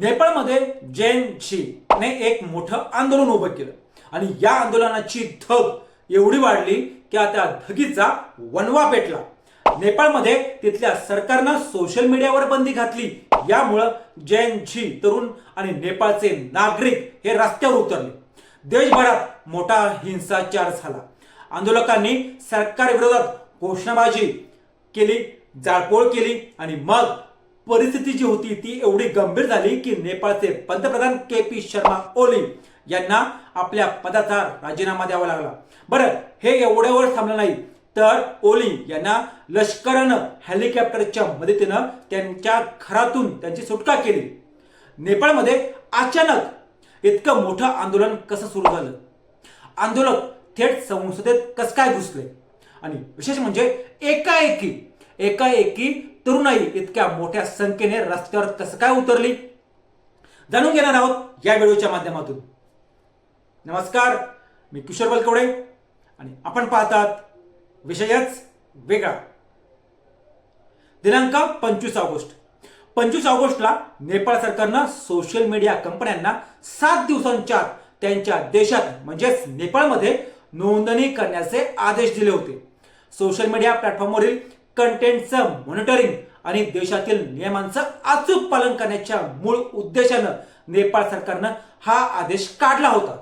नेपाळमध्ये जैनशी ने एक मोठं आंदोलन उभं केलं. आणि या आंदोलनाची धग एवढी वाढली की आता धगीचा वनवा पेटला. नेपाळमध्ये तिथल्या सरकारनं सोशल मीडियावर बंदी घातली. यामुळं जैनशी तरुण आणि नेपाळचे नागरिक हे रस्त्यावर उतरले. देशभरात मोठा हिंसाचार झाला. आंदोलकांनी सरकार विरोधात घोषणाबाजी केली जाळपोळ केली आणि मग परिस्थिती जी होती ती एवढी गंभीर झाली की नेपाळचे पंतप्रधान के पी शर्मा ओली यांना आपल्या पदाचा राजीनामा द्यावा लागला. बरं हे एवढ्यावर थांबलं नाही. तर ओली यांना लष्करानं हेलिकॉप्टरच्या मदतीनं त्यांच्या घरातून त्यांची सुटका केली. नेपाळमध्ये अचानक इतकं मोठं आंदोलन कसं सुरू झालं? आंदोलक थेट संसदेत कसं काय घुसले? आणि विशेष म्हणजे एकाएकी एकाएकी तरुणाई इतक्या मोठ्या संख्येने रस्त्यावर कसं काय उतरली? जाणून घेणार आहोत या व्हिडिओच्या माध्यमातून. नमस्कार मी किशोर बलकवडे आणि आपण पाहतात विषयच वेगळा. दिनांक पंचवीस ऑगस्ट. पंचवीस ऑगस्टला नेपाळ सरकारनं सोशल मीडिया कंपन्यांना सात दिवसांच्या त्यांच्या देशात म्हणजेच नेपाळमध्ये नोंदणी करण्याचे आदेश दिले होते. सोशल मीडिया प्लॅटफॉर्मवरील कंटेंटचं मॉनिटरिंग आणि देशातील नियमांचं अचूक पालन करण्याच्या मूळ उद्देशानं नेपाळ सरकारनं हा आदेश काढला होता.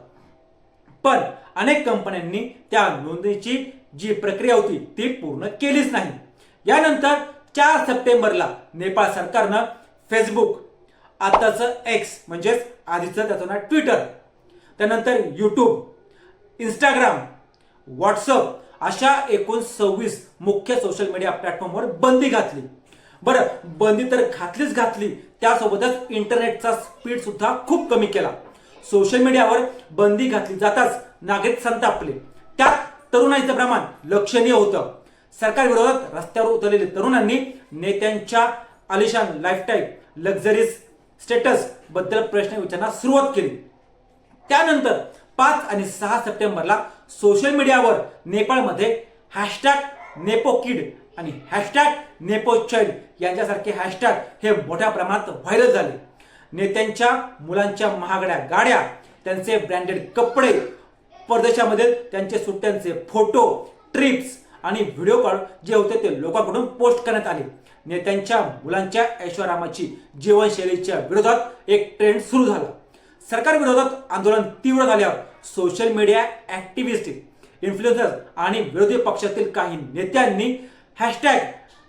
पण अनेक कंपन्यांनी त्या नोंदणीची जी प्रक्रिया होती ती पूर्ण केलीच नाही. यानंतर चार सप्टेंबरला नेपाळ सरकारनं फेसबुक आताचं एक्स म्हणजेच आधीचं त्याचं नाव ट्विटर त्यानंतर यूट्यूब इंस्टाग्राम व्हॉट्सअप अशा एकूण सव्वीस मुख्य सोशल मीडिया प्लॅटफॉर्मवर बंदी घातली. बरं बंदी तर घातलीच घातली. त्यासोबतच इंटरनेटचा स्पीड सुद्धा खूप कमी केला. सोशल मीडियावर बंदी घातली जाताच नागरिक संतापले. त्यात तरुणाईचं प्रमाण लक्षणीय होतं. सरकार विरोधात रस्त्यावर उतरलेले तरुणांनी नेत्यांच्या आलिशान लाईफटाईल लक्झरीज स्टेटसबद्दल प्रश्न विचारणा सुरुवात केली. त्यानंतर पाच आणि सहा सप्टेंबरला सोशल मीडियावर नेपाळमध्ये हॅशटॅग नेपो किड आणि हॅशटॅग नेपो चाइल्ड यांच्यासारखे हॅशटॅग हे मोठ्या प्रमाणात व्हायरल झाले. नेत्यांच्या मुलांच्या महागड्या गाड्या त्यांचे ब्रँडेड कपडे परदेशामध्ये त्यांचे सुट्ट्यांचे फोटो ट्रिप्स आणि व्हिडिओ कॉल जे होते ते लोकांकडून पोस्ट करण्यात आले. नेत्यांच्या मुलांच्या ऐश्वरामाची जीवनशैलीच्या विरोधात एक ट्रेंड सुरू झाला. सरकार विरोधात आंदोलन तीव्र झाल्यावर सोशल मीडिया ऍक्टिव्हिस्ट इन्फ्लुएन्सर आणि विरोधी पक्षातील काही नेत्यांनी हॅशटॅग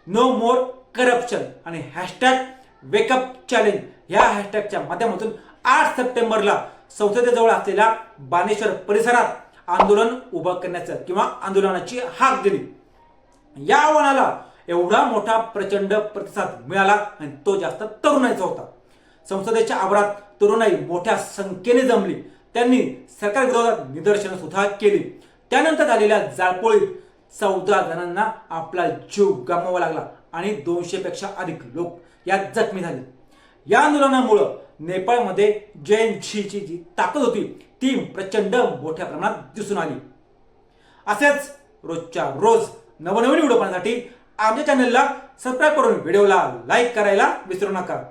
नो मोर करप्शन आणि हॅशटॅग वेकअप चॅलेंज ह्या हॅशटॅगच्या माध्यमातून आठ सप्टेंबरला संसदेजवळ असलेल्या बानेश्वर परिसरात आंदोलन उभं करण्याचं किंवा आंदोलनाची हाक दिली. या आव्हानाला एवढा मोठा प्रचंड प्रतिसाद मिळाला आणि तो जास्त तरुणाईचा होता. संसदेच्या आवारात तरुणाई मोठ्या संख्येने जमली. त्यांनी सरकार विरोधात निदर्शनं सुद्धा केली. त्यानंतर झालेल्या जाळपोळीत चौदा जणांना आपला जीव गमवावा लागला आणि दोनशे पेक्षा अधिक लोक यात जखमी झाले. या आंदोलनामुळं नेपाळमध्ये जैन झीची जी ताकद होती ती प्रचंड मोठ्या प्रमाणात दिसून आली. असेच रोजच्या रोज नवनवीन व्हिडिओ पाहण्यासाठी आमच्या चॅनलला सबस्क्राईब करून व्हिडिओला लाईक करायला विसरू नका.